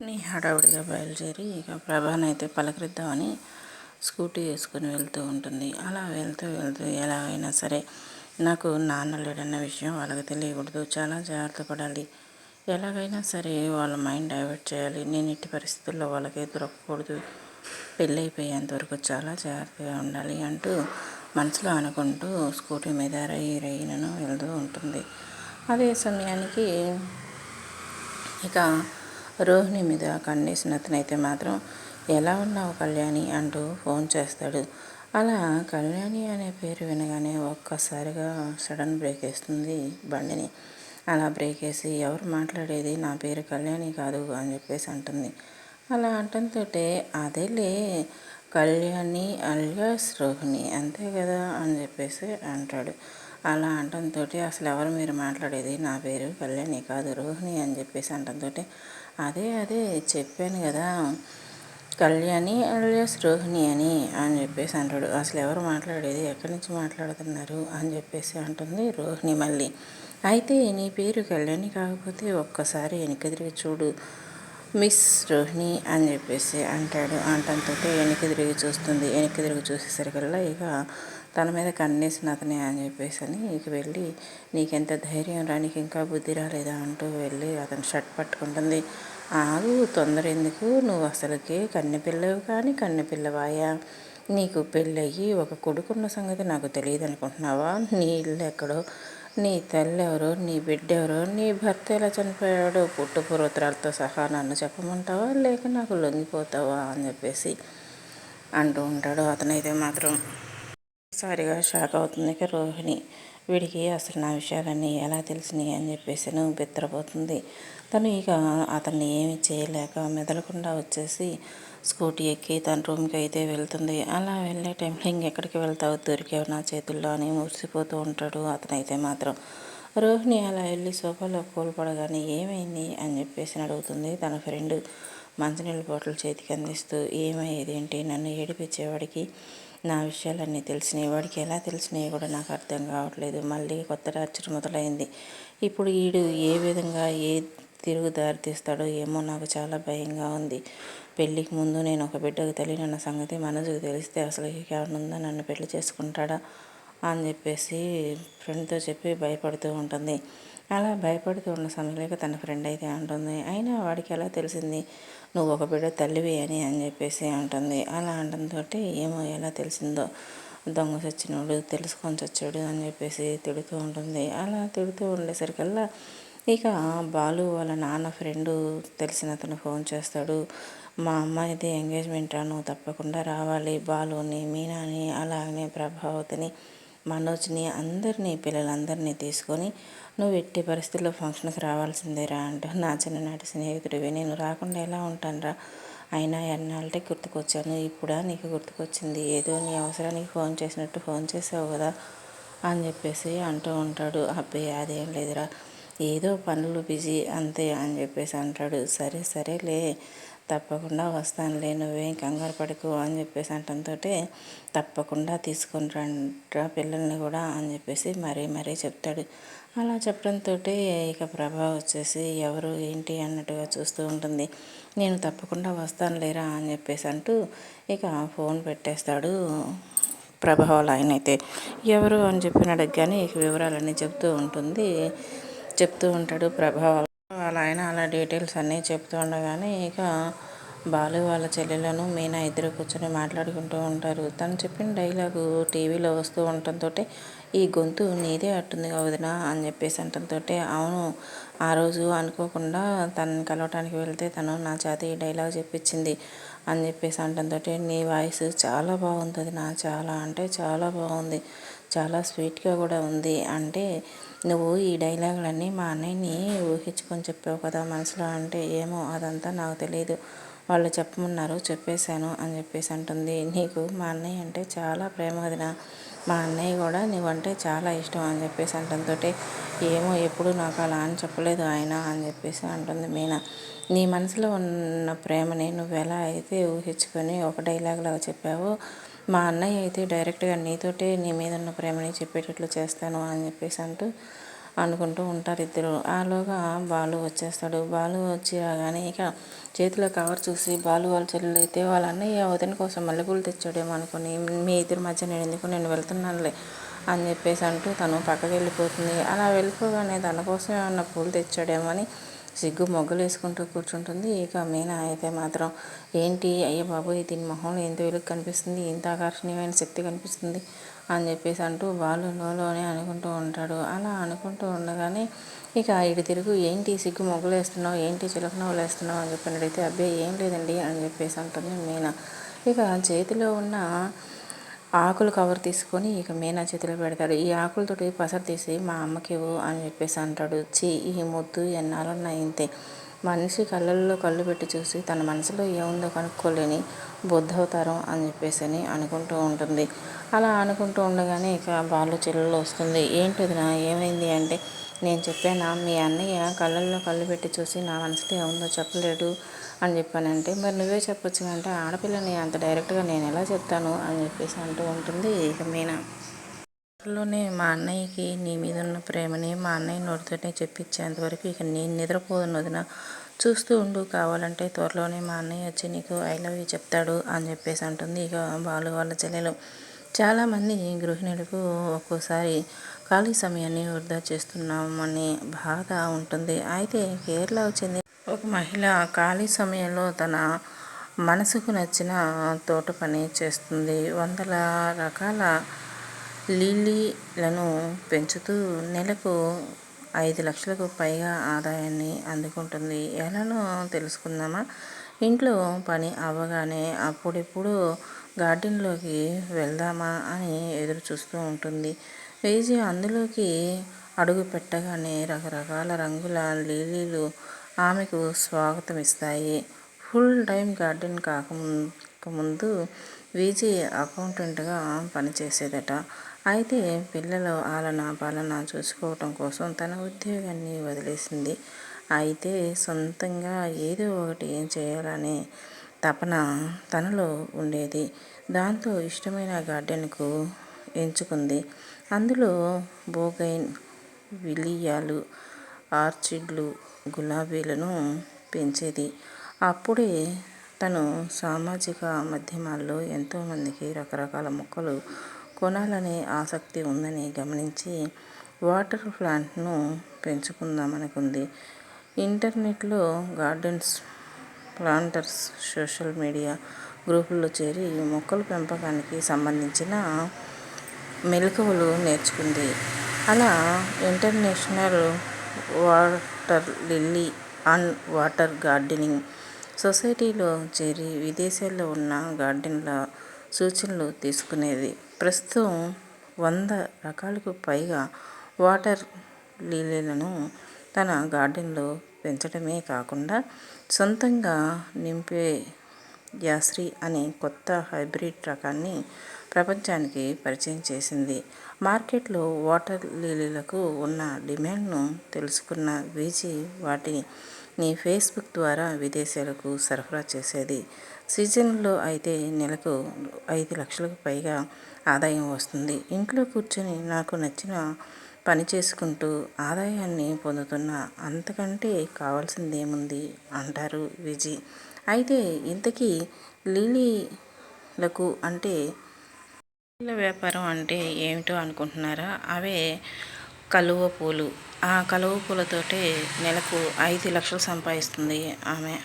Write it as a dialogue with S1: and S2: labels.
S1: నీ హడావుడిగా బయలుదేరి ఇక ప్రభానైతే పలకరిద్దామని స్కూటీ వేసుకొని వెళ్తూ ఉంటుంది. అలా వెళ్తూ వెళ్తూ ఎలాగైనా సరే నాకు నాన్న లేడన్న విషయం వాళ్ళకి తెలియకూడదు. చాలా జాగ్రత్త పడాలి. ఎలాగైనా సరే వాళ్ళ మైండ్ డైవర్ట్ చేయాలి. నేను ఇట్టి పరిస్థితుల్లో వాళ్ళకి దొరకకూడదు. పెళ్ళి అయిపోయేంత వరకు చాలా జాగ్రత్తగా ఉండాలి అంటూ మనసులో అనుకుంటూ స్కూటీ మీద రై రైనను వెళ్తూ ఉంటుంది. అదే సమయానికి ఇక రోహిణి మీద కన్నేసిన అతనైతే మాత్రం ఎలా ఉన్నావు కళ్యాణి? అంటూ ఫోన్ చేస్తాడు. అలా కళ్యాణి అనే పేరు వినగానే ఒక్కసారిగా సడన్ బ్రేక్ వేస్తుంది బండిని. అలా బ్రేక్ వేసి ఎవరు మాట్లాడేది? నా పేరు కళ్యాణి కాదు అని చెప్పేసి అంటుంది. అలా అంటంతో అదేలే కళ్యాణి అలియాస్ రోహిణి అంతే కదా అని చెప్పేసి అంటాడు. అలా అంటంతో అసలు ఎవరు మీరు మాట్లాడేది? నా పేరు కళ్యాణి కాదు రోహిణి అని చెప్పేసి అంటంతో అదే అదే చెప్పాను కదా. కళ్యాణి అలియాస్ రోహిణి అని అని చెప్పేసి అంటాడు. అసలు ఎవరు మాట్లాడేది? ఎక్కడి నుంచి మాట్లాడుతున్నారు? అని చెప్పేసి అంటుంది రోహిణి మళ్ళీ. అయితే నీ పేరు కళ్యాణి కాకపోతే ఒక్కసారి వెనక్కి చూడు మిస్ రోహిణి అని చెప్పేసి అంటాడు. అంటంతో వెనక్కి తిరిగి చూస్తుంది. వెనక్కి చూసేసరికల్లా ఇక తన మీద కన్నేసిన అతనే అని చెప్పేసి అని ఇక వెళ్ళి నీకెంత ధైర్యం రా నీకు ఇంకా బుద్ధి రాలేదా? అంటూ వెళ్ళి అతను షర్ట్ పట్టుకుంటుంది. ఆగు తొందర ఎందుకు? నువ్వు అసలుకి కన్నెపిల్లవు కానీ కన్నెపిల్లవాయా నీకు పెళ్ళయ్యి ఒక కొడుకున్న సంగతి నాకు తెలియదు అనుకుంటున్నావా నీ ఇల్లు ఎక్కడో నీ తల్లి ఎవరో నీ బిడ్డ ఎవరో నీ భర్త ఎలా చనిపోయాడో? పుట్టు పూర్వతరాలతో సహా నన్ను చెప్పమంటావా? లేక నాకు లొంగిపోతావా? అని చెప్పేసి అంటూ ఉంటాడు అతనైతే మాత్రం. సారిగా షాక్ అవుతుంది ఇక రోహిణి. వీడికి అసలు నా విషయాలన్నీ ఎలా తెలిసినాయి అని చెప్పేసి బిత్తరపోతుంది తను ఇక అతన్ని ఏమి చేయలేక మెదలకుండా వచ్చేసి స్కూటీ ఎక్కి తన రూమ్కి అయితే వెళ్తుంది. అలా వెళ్ళే టైంలో ఇంకెక్కడికి వెళ్తావు? దొరికావు నా చేతుల్లో అని మురిసిపోతూ ఉంటాడు అతనైతే మాత్రం. రోహిణి అలా వెళ్ళి సోఫాలో కోల్పడగానే ఏమైంది అని చెప్పేసి అడుగుతుంది తన ఫ్రెండ్. మంచినీళ్ళ బాటిల్ చేతికి అందిస్తూ ఏమయ్యేది ఏంటి? నన్ను ఏడిపించేవాడికి నా విషయాలన్నీ తెలిసినాయి వాడికి ఎలా తెలిసినాయి కూడా నాకు అర్థం కావట్లేదు. మళ్ళీ కొత్త టార్చర్ మొదలైంది. ఇప్పుడు వీడు ఏ విధంగా ఏ తిరుగు దారి తీస్తాడో ఏమో నాకు చాలా భయంగా ఉంది. పెళ్ళికి ముందు నేను ఒక బిడ్డకు తెలియనన్న సంగతి మనసుకు తెలిస్తే అసలు ఉందా? నన్ను పెళ్ళి చేసుకుంటాడా? అని చెప్పేసి ఫ్రెండ్తో చెప్పి భయపడుతూ ఉంటుంది. అలా భయపడుతూ ఉన్న సమయంలో తన ఫ్రెండ్ అయితే అంటుంది అయినా వాడికి ఎలా తెలిసింది? నువ్వు ఒక బిడ్డ తల్లివి అని అని చెప్పేసి అంటుంది. అలా అంటంతో ఏమో ఎలా తెలిసిందో దొంగ చచ్చినోడు తెలుసుకొని చచ్చాడు అని చెప్పేసి తిడుతూ ఉంటుంది. అలా తిడుతూ ఉండేసరికల్లా ఇక బాలు వాళ్ళ నాన్న ఫ్రెండు తెలిసిన అతను ఫోన్ చేస్తాడు. మా అమ్మాయిది ఎంగేజ్మెంట్? నువ్వు తప్పకుండా రావాలి. బాలుని మీనాని అలాగే ప్రభావతిని మనోజ్ని అందరినీ పిల్లలందరినీ తీసుకొని నువ్వు ఎట్టి పరిస్థితుల్లో ఫంక్షన్కి రావాల్సిందేరా అంటూ నా చిన్ననాటి స్నేహితుడివి నేను రాకుండా ఎలా ఉంటానురా? అయినా ఎన్నాళ్ళే గుర్తుకొచ్చాను. ఇప్పుడా నీకు గుర్తుకొచ్చింది? ఏదో నీ అవసరానికి ఫోన్ చేసినట్టు ఫోన్ చేసావు కదా అని చెప్పేసి అంటూ ఉంటాడు. అబ్బాయి అదేం లేదురా. ఏదో పనులు బిజీ అంతే అని చెప్పేసి అంటాడు. సరే సరేలే. తప్పకుండా వస్తానులే నువ్వేం కంగారు పడుకో అని చెప్పేసి అంటంతో తప్పకుండా తీసుకొని రండ్రా పిల్లల్ని కూడా అని చెప్పేసి మరీ మరీ చెప్తాడు. అలా చెప్పడంతో ఇక ప్రభా వచ్చేసి ఎవరు ఏంటి అన్నట్టుగా చూస్తూ ఉంటుంది. నేను తప్పకుండా వస్తాను లేరా అని చెప్పేసి అంటూ ఇక ఫోన్ పెట్టేస్తాడు ప్రభావాలు ఆయన అయితే. ఎవరు అని చెప్పిన కానీ ఇక వివరాలన్నీ చెప్తూ ఉంటుంది. చెప్తూ ఉంటాడు ప్రభావాలు వాళ్ళ ఆయన అలా డీటెయిల్స్ అన్నీ చెప్తూ ఉండగానే ఇక బాలు వాళ్ళ చెల్లెలను మీనా ఇద్దరు కూర్చొని మాట్లాడుకుంటూ ఉంటారు. తను చెప్పిన డైలాగు టీవీలో వస్తూ ఉండటంతో ఈ గొంతు నీదే అట్టుంది వదినా అని చెప్పేసి అంటంతో అవును ఆ రోజు అనుకోకుండా తనని కలవటానికి వెళ్తే తను నా చేత ఈ డైలాగ్ చెప్పించింది అని చెప్పేసి అంటంతో నీ వాయిస్ చాలా బాగుంది నా చాలా అంటే చాలా బాగుంది. చాలా స్వీట్గా కూడా ఉంది. అంటే నువ్వు ఈ డైలాగులన్నీ మా అన్నయ్యని ఊహించుకొని చెప్పావు కదా మనసులో అంటే ఏమో అదంతా నాకు తెలియదు వాళ్ళు చెప్పమన్నారు చెప్పేశాను అని చెప్పేసి అంటుంది. నీకు మా అన్నయ్య అంటే చాలా ప్రేమ వదిన మా అన్నయ్య కూడా నువ్వంటే చాలా ఇష్టం అని చెప్పేసి అంటంతో ఏమో ఎప్పుడు నాకు అలా అని చెప్పలేదు ఆయన అని చెప్పేసి అంటుంది మీనా. నీ మనసులో ఉన్న ప్రేమని నువ్వు ఎలా అయితే ఊహించుకొని ఒక డైలాగ్ లాగా చెప్పావో మా అన్నయ్య అయితే డైరెక్ట్గా నీతోటే నీ మీద ఉన్న ప్రేమని చెప్పేటట్లు చేస్తాను అని చెప్పేసి అంటూ అనుకుంటూ ఉంటారు ఇద్దరు. ఆలోగా బాలు వచ్చేస్తాడు. బాలు వచ్చి రాగానే ఇక చేతిలో కవర్ చూసి బాలు వాళ్ళ చెల్లెలు అయితే వాళ్ళ అన్నయ్య అవతని కోసం మల్లెపూలు తెచ్చాడేమో అనుకుని మీ ఇద్దరి మధ్య నేను ఎందుకు నేను వెళ్తున్నానులే అని చెప్పేసి అంటూ తను పక్కకి వెళ్ళిపోతుంది. అలా వెళ్ళిపోగానే తన కోసం ఏమన్నా పూలు తెచ్చాడేమో అని సిగ్గు మొగ్గలు వేసుకుంటూ కూర్చుంటుంది. ఇక మీనా అయితే మాత్రం ఏంటి? అయ్య బాబోయ్ దీని మొహంలో ఎంత వెలుగు కనిపిస్తుంది? ఎంత ఆకర్షణీయమైన శక్తి కనిపిస్తుంది? అని చెప్పేసి అంటూ వాళ్ళు లోనే అనుకుంటూ ఉంటాడు. అలా అనుకుంటూ ఉండగానే ఇక ఇటు తిరుగు. ఏంటి? సిగ్గు మొగ్గులు వేస్తున్నావు ఏంటి? చిలకనవ్వులు వేస్తున్నావు అని చెప్పి అబ్బాయి ఏం లేదండి అని చెప్పేసి అంటుంది మీనా. ఇక చేతిలో ఉన్న ఆకులు కవర్ తీసుకొని ఇక మీనా చేతిలో పెడతాడు. ఈ ఆకులతోటి పసరు తీసి మా అమ్మకి ఇవ్వు అని చెప్పేసి అంటాడు. చీ ఈ ముద్దు ఎన్నాళ్ళన్నా ఇంతే. మనిషి కళ్ళల్లో కళ్ళు పెట్టి చూసి తన మనసులో ఏముందో కనుక్కోలేని బుద్ధవతారం అని చెప్పేసి అని అనుకుంటూ ఉంటుంది. అలా అనుకుంటూ ఉండగానే ఇక బాలు చెల్లెలు వస్తుంది. ఏంటిది నా? ఏమైంది అంటే నేను చెప్పానా? మీ అన్నయ్య కళ్ళల్లో కళ్ళు పెట్టి చూసి నా మనసులో ఏముందో చెప్పలేడు అని చెప్పానంటే మరి నువ్వే చెప్పొచ్చు అంటే ఆడపిల్లని అంత డైరెక్ట్గా నేను ఎలా చెప్తాను? అని చెప్పేసి అంటూ ఉంటుంది ఇక మీనా. లోనే మా అన్నయ్యకి నీ మీద ఉన్న ప్రేమని మా అన్నయ్య నోటితోనే చెప్పించేంతవరకు ఇక నేను నిద్రపోదును వదిన. చూస్తూ ఉండు కావాలంటే త్వరలోనే మా అన్నయ్య వచ్చి నీకు ఐ లవ్ యూ చెప్తాడు అని చెప్పేసి అంటుంది ఇక బాలు వాళ్ళ చెల్లెలు. చాలామంది గృహిణులకు ఒక్కోసారి ఖాళీ సమయాన్ని వృధా చేస్తున్నామని బాధ ఉంటుంది. అయితే కేరళ వచ్చింది ఒక మహిళ ఖాళీ సమయంలో తన మనసుకు నచ్చిన తోట పని చేస్తుంది. వందల రకాల లిల్లీలను పెంచుతూ నెలకు ఐదు లక్షలకు పైగా ఆదాయాన్ని అందుకుంటుంది. ఎలానో తెలుసుకుందామా? ఇంట్లో పని అవ్వగానే అప్పుడిప్పుడు గార్డెన్లోకి వెళ్దామా అని ఎదురు చూస్తూ ఉంటుంది. వేసి అందులోకి అడుగు పెట్టగానే రకరకాల రంగుల లీలీలు ఆమెకు స్వాగతం ఇస్తాయి. ఫుల్ టైం గార్డెన్ కాకముందు వీజీ అకౌంటెంట్గా పనిచేసేదట. అయితే పిల్లలు ఆలన పాలన చూసుకోవటం కోసం తన ఉద్యోగాన్ని వదిలేసింది. అయితే సొంతంగా ఏదో ఒకటి చేయాలనే తపన తనలో ఉండేది. దాంతో ఇష్టమైన గార్డెన్కు ఎంచుకుంది. అందులో బోగైన్ విలియాలు ఆర్చిడ్లు గులాబీలను పెంచేది. అప్పుడే తను సామాజిక మాధ్యమాల్లో ఎంతోమందికి రకరకాల మొక్కలు కొనాలనే ఆసక్తి ఉందని గమనించి వాటర్ ప్లాంట్ను పెంచుకుందామనుకుంది. ఇంటర్నెట్లో గార్డెన్స్ ప్లాంటర్స్ సోషల్ మీడియా గ్రూపుల్లో చేరి మొక్కల పెంపకానికి సంబంధించిన మెలకువలు నేర్చుకుంది. అలా international water lily and water gardening సొసైటీలో చేరి విదేశాల్లో ఉన్న గార్డెన్ల సూచనలు తీసుకునేది. ప్రస్తుతం వంద రకాలకు పైగా వాటర్ లిలీలను తన గార్డెన్లో పెంచడమే కాకుండా సొంతంగా నింపే యాశ్రీ అనే కొత్త హైబ్రిడ్ రకాన్ని ప్రపంచానికి పరిచయం చేసింది. మార్కెట్లో వాటర్ లిలీలకు ఉన్న డిమాండ్ను తెలుసుకున్న వీజీ వాటిని ఫేస్బుక్ ద్వారా విదేశాలకు సరఫరా చేసేది. సీజన్లో అయితే నెలకు ఐదు లక్షలకు పైగా ఆదాయం వస్తుంది. ఇంట్లో కూర్చొని నాకు నచ్చిన పని చేసుకుంటూ ఆదాయాన్ని పొందుతున్న అంతకంటే కావాల్సింది ఏముంది అంటారు విజయ్ అయితే ఇంతకీ లిలీలకు అంటే పూల వ్యాపారం అంటే ఏమిటో అనుకుంటున్నారా? అవే కలువ పూలు. ఆ కలువ పూలతోటే నెలకు ఐదు లక్షలు సంపాదిస్తుంది ఆమె.